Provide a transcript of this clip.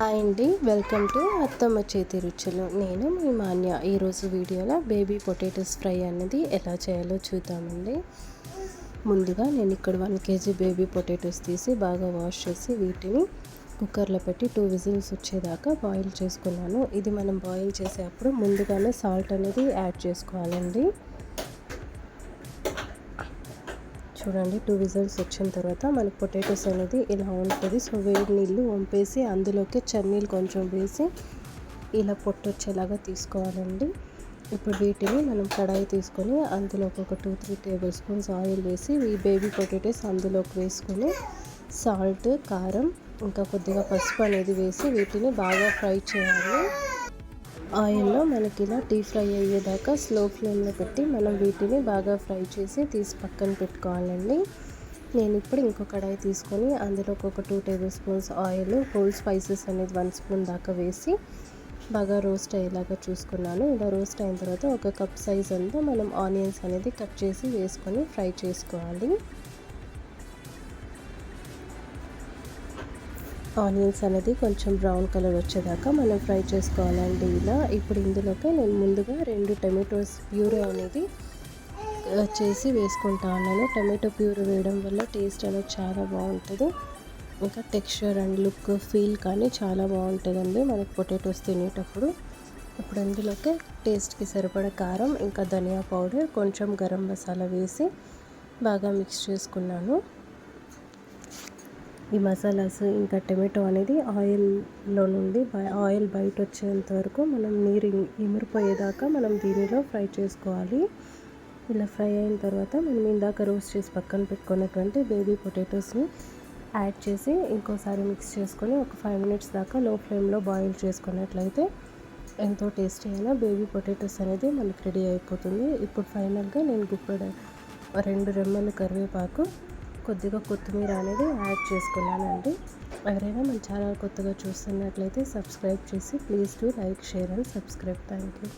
Hi అండి. Welcome to అత్తమ్మ చేతి రుచులు. నేను మీ మాన్య. ఈరోజు వీడియోలో బేబీ పొటాటోస్ ఫ్రై అనేది ఎలా చేయాలో చూద్దామండి. ముందుగా నేను ఇక్కడ వన్ కేజీ బేబీ పొటాటోస్ తీసి బాగా వాష్ చేసి వీటిని కుక్కర్లో పెట్టి టూ విజిల్స్ వచ్చేదాకా బాయిల్ చేసుకున్నాను. ఇది మనం బాయిల్ చేసేటప్పుడు ముందుగానే సాల్ట్ అనేది యాడ్ చేసుకోవాలండి. చూడండి టూ విజిల్స్ వచ్చిన తర్వాత మనకి పొటాటోస్ అనేది ఇలా ఉంటుంది సో వేడి నీళ్ళు వంపేసి అందులోకి చన్నీళ్ళు కొంచెం వేసి ఇలా పొట్టు వచ్చేలాగా తీసుకోవాలండి. ఇప్పుడు వీటిని మనం కడాయి తీసుకొని అందులోకి ఒక two three tablespoons oil వేసి ఈ బేబీ పొటాటోస్ అందులోకి వేసుకొని సాల్ట్ కారం ఇంకా కొద్దిగా పసుపు అనేది వేసి వీటిని బాగా ఫ్రై చేయాలి. ఆయిల్లో మనకి ఇలా డీప్ ఫ్రై అయ్యేదాకా స్లో ఫ్లేమ్లో పెట్టి మనం వీటిని బాగా ఫ్రై చేసి తీసి పక్కన పెట్టుకోవాలండి. నేను ఇప్పుడు ఇంకో కడాయి తీసుకొని అందులో ఒక two tablespoons oil whole spices అనేది వన్ స్పూన్ దాకా వేసి బాగా రోస్ట్ అయ్యేలాగా చూసుకున్నాను. ఇలా రోస్ట్ అయిన తర్వాత ఒక కప్ సైజ్ అంతా మనం ఆనియన్స్ అనేది కట్ చేసి వేసుకొని ఫ్రై చేసుకోవాలి. ఆనియన్స్ అనేది కొంచెం బ్రౌన్ కలర్ వచ్చేదాకా మనం ఫ్రై చేసుకోవాలండి ఇలా. ఇప్పుడు ఇందులోకి నేను ముందుగా రెండు టమాటోస్ ప్యూరీ అనేది చేసి వేసుకుంటా ఉన్నాను. టమాటో ప్యూరీ వేయడం వల్ల టేస్ట్ అనేది చాలా బాగుంటుంది. ఇంకా టెక్స్చర్ అండ్ లుక్ ఫీల్ కానీ చాలా బాగుంటుందండి మనకి పొటాటోస్ తినేటప్పుడు. ఇప్పుడు అందులోకి టేస్ట్కి సరిపడ కారం ఇంకా ధనియా పౌడర్ కొంచెం గరం మసాలా వేసి బాగా మిక్స్ చేసుకున్నాను. ఈ మసాలాస్ ఇంకా టమాటో అనేది ఆయిల్లో నుండి ఆయిల్ బయట వచ్చేంత వరకు మనం నీరు ఇమిరిపోయేదాకా మనం దీనిలో ఫ్రై చేసుకోవాలి. ఇలా ఫ్రై అయిన తర్వాత మనం ఇందాక రోస్ట్ చేసి పక్కన పెట్టుకున్నటువంటి బేబీ పొటాటోస్ని యాడ్ చేసి ఇంకోసారి మిక్స్ చేసుకొని ఒక ఫైవ్ మినిట్స్ దాకా లో ఫ్లేమ్లో బాయిల్ చేసుకున్నట్లయితే ఎంతో టేస్టీ అయినా బేబీ పొటాటోస్ అనేది మనకి రెడీ అయిపోతుంది. ఇప్పుడు ఫైనల్గా నేను గుప్పడ రెండు రెమ్మలు కరివేపాకు కొద్దిగా కొత్తిమీర అనేది యాడ్ చేసుకున్నానండి. ఎవరైనా మన ఛానల్ కొత్తగా చూస్తున్నట్లయితే సబ్స్క్రైబ్ చేసి please do like share and subscribe. Thank you